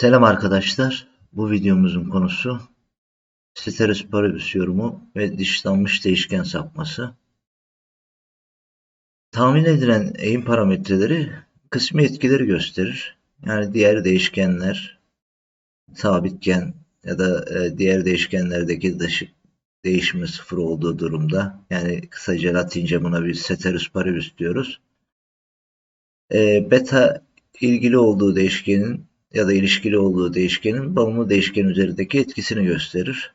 Selam arkadaşlar. Bu videomuzun konusu Ceteris paribus yorumu ve dışlanmış değişken sapması. Tahmin edilen eğim parametreleri kısmi etkileri gösterir. Yani diğer değişkenler sabitken ya da e, diğer değişkenlerdeki değişimi sıfır olduğu durumda yani kısaca Latince buna bir ceteris paribus diyoruz. E, beta ilgili olduğu değişkenin ya da ilişkili olduğu değişkenin bağımlı değişken üzerindeki etkisini gösterir.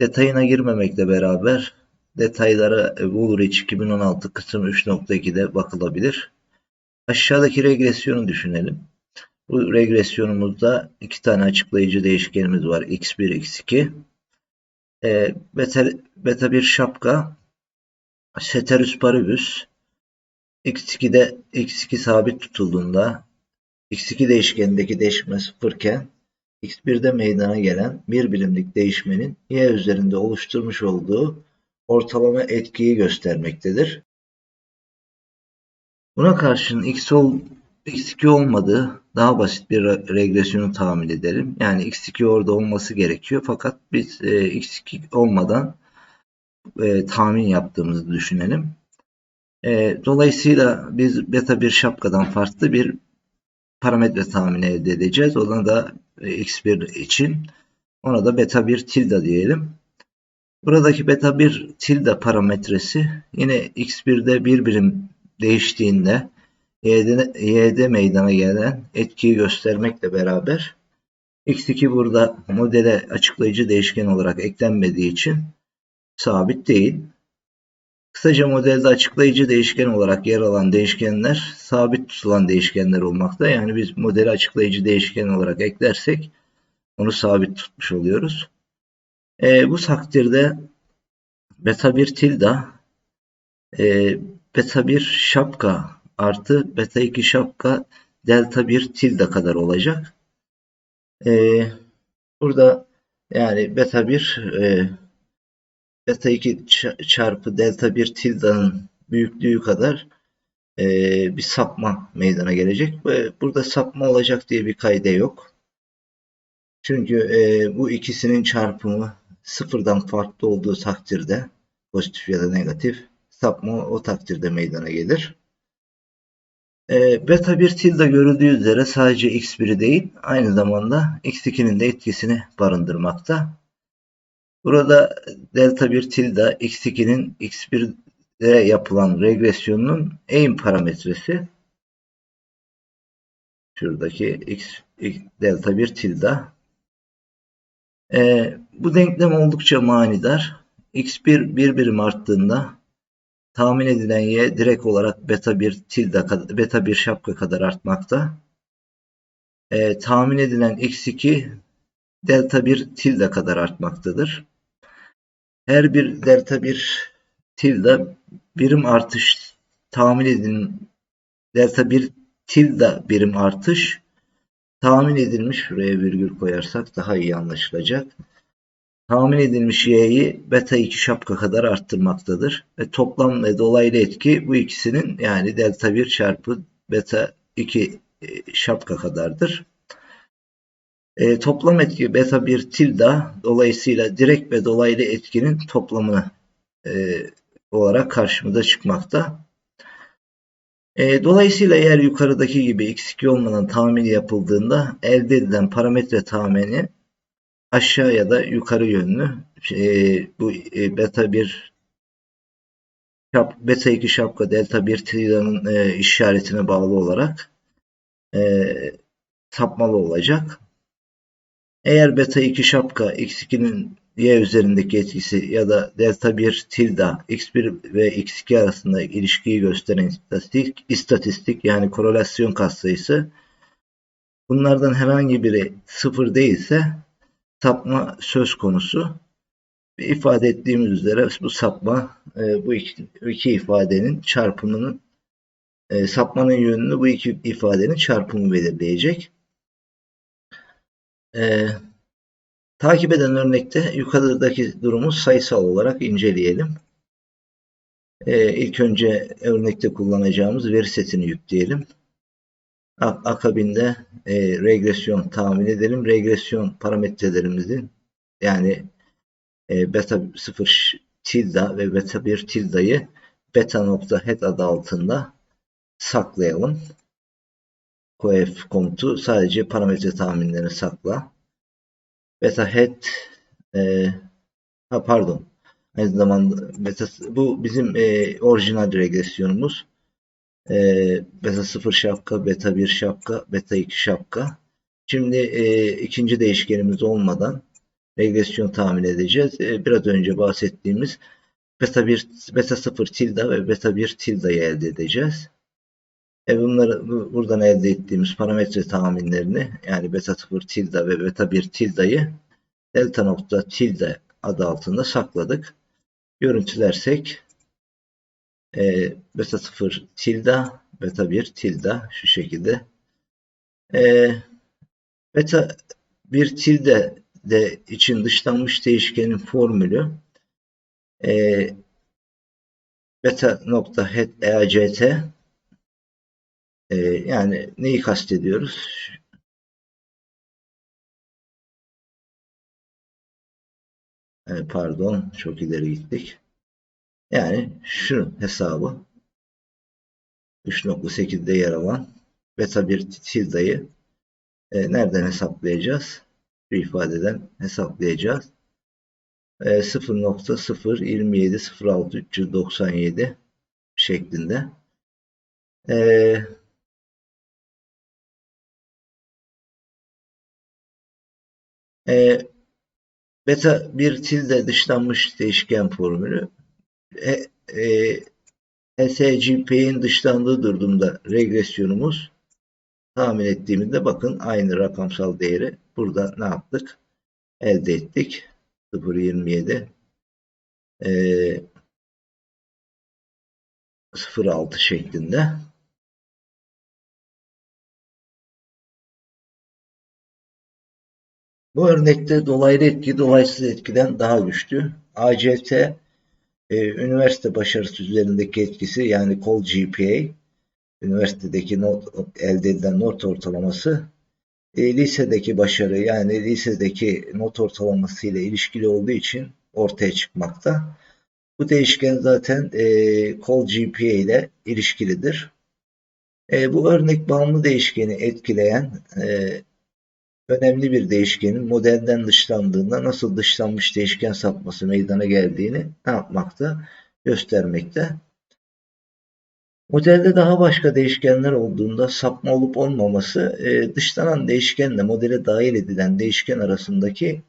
Detayına girmemekle beraber detaylara Woolrich 2016 kısım 3.2'de bakılabilir. Aşağıdaki regresyonu düşünelim. Bu regresyonumuzda iki tane açıklayıcı değişkenimiz var. x1, x2. E, beta, beta bir şapka, ceteris paribus, x2'de x2 sabit tutulduğunda x2 değişkenindeki değişme sıfırken x1'de meydana gelen bir birimlik değişmenin y üzerinde oluşturmuş olduğu ortalama etkiyi göstermektedir. Buna karşın x ol, x2 olmadığı daha basit bir regresyonu tahmin edelim. Yani x2 orada olması gerekiyor fakat biz e, x2 olmadan e, tahmin yaptığımızı düşünelim. E, dolayısıyla biz beta bir şapkadan farklı bir parametre tahmini elde edeceğiz. Ona da e, x1 için ona da beta 1 tilde diyelim. Buradaki beta 1 tilde parametresi yine x1'de bir birim değiştiğinde y'de, y'de meydana gelen etkiyi göstermekle beraber x2 burada modele açıklayıcı değişken olarak eklenmediği için sabit değil. Kısaca modelde açıklayıcı değişken olarak yer alan değişkenler sabit tutulan değişkenler olmakta. Yani biz modeli açıklayıcı değişken olarak eklersek onu sabit tutmuş oluyoruz. E, bu takdirde beta 1 tilda e, beta 1 şapka artı beta 2 şapka delta 1 tilde kadar olacak. E, burada yani beta 1 e, beta 2 çarpı delta 1 tildanın büyüklüğü kadar e, bir sapma meydana gelecek. Ve burada sapma olacak diye bir kayda yok. Çünkü e, bu ikisinin çarpımı sıfırdan farklı olduğu takdirde pozitif ya da negatif sapma o takdirde meydana gelir. E, beta 1 tilde görüldüğü üzere sadece x1'i değil aynı zamanda x2'nin de etkisini barındırmakta. Burada delta 1 tilde x2'nin x1'de yapılan regresyonunun eğim parametresi. Şuradaki x, delta 1 tilde. Ee, bu denklem oldukça manidar. x1 bir birim arttığında tahmin edilen y direkt olarak beta 1 tilde beta 1 şapka kadar artmakta. Ee, tahmin edilen x2 delta 1 tilde kadar artmaktadır. Her bir delta bir tilde birim artış tahmin edin delta bir tilde birim artış tahmin edilmiş şuraya virgül koyarsak daha iyi anlaşılacak. Tahmin edilmiş y'yi beta 2 şapka kadar arttırmaktadır. Ve toplam ve dolaylı etki bu ikisinin yani delta 1 çarpı beta 2 e, şapka kadardır. E, toplam etki beta 1 tilda dolayısıyla direkt ve dolaylı etkinin toplamı e, olarak karşımıza çıkmakta. E, dolayısıyla eğer yukarıdaki gibi x2 olmadan tahmini yapıldığında elde edilen parametre tahmini aşağı ya da yukarı yönlü e, bu e, beta 1 şap, beta 2 şapka delta 1 tilda'nın e, işaretine bağlı olarak e, sapmalı olacak. Eğer beta 2 şapka x2'nin y üzerindeki etkisi ya da delta 1 tilda x1 ve x2 arasında ilişkiyi gösteren istatistik, istatistik yani korelasyon katsayısı bunlardan herhangi biri sıfır değilse sapma söz konusu. İfade ettiğimiz üzere bu sapma e, bu iki, iki ifadenin çarpımının e, sapmanın yönünü bu iki ifadenin çarpımı belirleyecek. Ee, takip eden örnekte yukarıdaki durumu sayısal olarak inceleyelim. Ee, ilk önce örnekte kullanacağımız veri setini yükleyelim. Ak- Akabinde e, regresyon tahmin edelim. Regresyon parametrelerimizin yani e, beta 0 tilde ve beta 1 tildayı beta nokta head adı altında saklayalım. Coef komutu sadece parametre tahminlerini sakla. Beta head e, ha pardon aynı zamanda beta bu bizim e, orijinal regresyonumuz. E, beta 0 şapka, beta 1 şapka, beta 2 şapka. Şimdi e, ikinci değişkenimiz olmadan regresyon tahmin edeceğiz. E, biraz önce bahsettiğimiz beta 1, beta 0 tilde ve beta 1 tildayı elde edeceğiz. E bunları bu- buradan elde ettiğimiz parametre tahminlerini yani beta 0 tilde ve beta 1 tildayı delta nokta tilde adı altında sakladık. Görüntülersek e, beta 0 tilde beta 1 tilde şu şekilde. E, beta 1 tilde de için dışlanmış değişkenin formülü e, beta nokta head EACT e, yani neyi kastediyoruz? E, pardon çok ileri gittik. Yani şu hesabı 3.8'de yer alan beta 1 tildayı e, nereden hesaplayacağız? Şu ifadeden hesaplayacağız. E, 0.02706 şeklinde. E, e, beta 1 tilde dışlanmış değişken formülü e, e, SGP'nin dışlandığı durumda regresyonumuz tahmin ettiğimizde bakın aynı rakamsal değeri burada ne yaptık? Elde ettik. 0.27 e, 0.6 şeklinde. Bu örnekte dolaylı etki dolaysız etkiden daha güçlü. ACT e, üniversite başarısı üzerindeki etkisi yani Col GPA üniversitedeki not, elde edilen not ortalaması e, lisedeki başarı yani lisedeki not ortalaması ile ilişkili olduğu için ortaya çıkmakta. Bu değişken zaten e, Col GPA ile ilişkilidir. E, bu örnek bağımlı değişkeni etkileyen e, önemli bir değişkenin modelden dışlandığında nasıl dışlanmış değişken sapması meydana geldiğini ne yapmakta? Göstermekte. Modelde daha başka değişkenler olduğunda sapma olup olmaması e, dışlanan değişkenle modele dahil edilen değişken arasındaki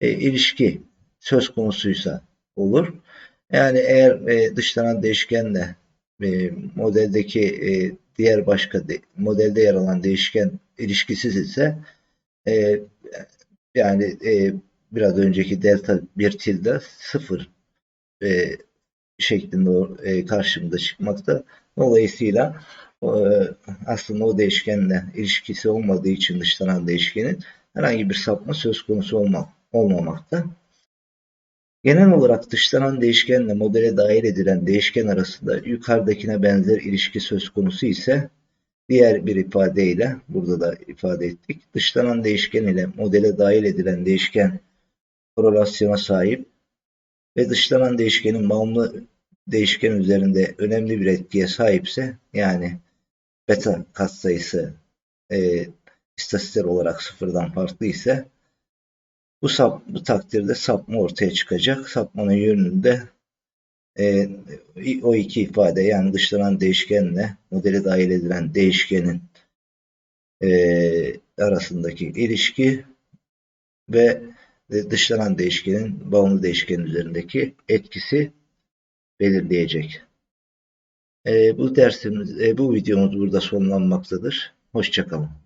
e, ilişki söz konusuysa olur. Yani eğer e, dışlanan değişkenle modeldeki diğer başka de, modelde yer alan değişken ilişkisiz ise e, yani e, biraz önceki delta 1 tilde 0 e, şeklinde e, karşımıza çıkmakta. Dolayısıyla e, aslında o değişkenle ilişkisi olmadığı için dışlanan değişkenin herhangi bir sapma söz konusu olma, olmamakta. Genel olarak dışlanan değişkenle modele dahil edilen değişken arasında yukarıdakine benzer ilişki söz konusu ise diğer bir ifadeyle burada da ifade ettik. Dışlanan değişken ile modele dahil edilen değişken korelasyona sahip ve dışlanan değişkenin bağımlı değişken üzerinde önemli bir etkiye sahipse yani beta katsayısı e, istatistiksel olarak sıfırdan farklı ise bu, sap, bu takdirde sapma ortaya çıkacak. Sapmanın yönünde e, o iki ifade yani dışlanan değişkenle modele dahil edilen değişkenin e, arasındaki ilişki ve dışlanan değişkenin bağımlı değişken üzerindeki etkisi belirleyecek. E, bu dersimiz, e, bu videomuz burada sonlanmaktadır. Hoşçakalın.